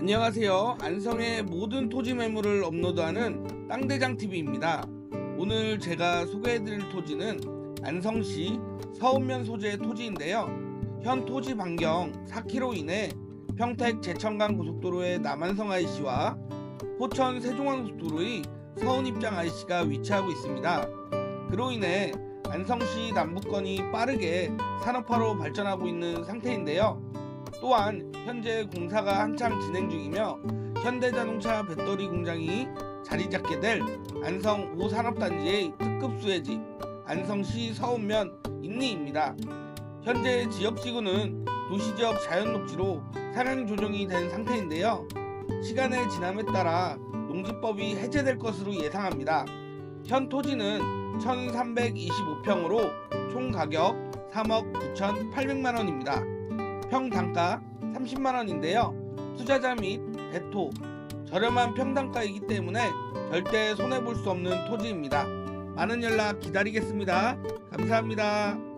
안녕하세요. 안성의 모든 토지 매물을 업로드하는 땅대장 TV입니다. 오늘 제가 소개해드릴 토지는 안성시 서읍면 소재의 토지인데요. 현 토지 반경 4km 이내 평택 제천간 고속도로의 남안성 IC와 포천 세종항 고속도로의 서운 입장 IC가 위치하고 있습니다. 그로 인해 안성시 남부권이 빠르게 산업화로 발전하고 있는 상태인데요. 또한 현재 공사가 한창 진행 중이며 현대자동차 배터리 공장이 자리 잡게 될 안성 5산업단지의 특급 수혜지 안성시 서운면 인리입니다. 현재 지역지구는 도시지역 자연녹지로 상향 조정이 된 상태인데요. 시간의 지남에 따라 농지법이 해제될 것으로 예상합니다. 현 토지는 1325평으로 총 가격 3억 9,800만 원입니다. 평당가 30만 원인데요. 투자자 및 대토 저렴한 평당가이기 때문에 절대 손해 볼 수 없는 토지입니다. 많은 연락 기다리겠습니다. 감사합니다.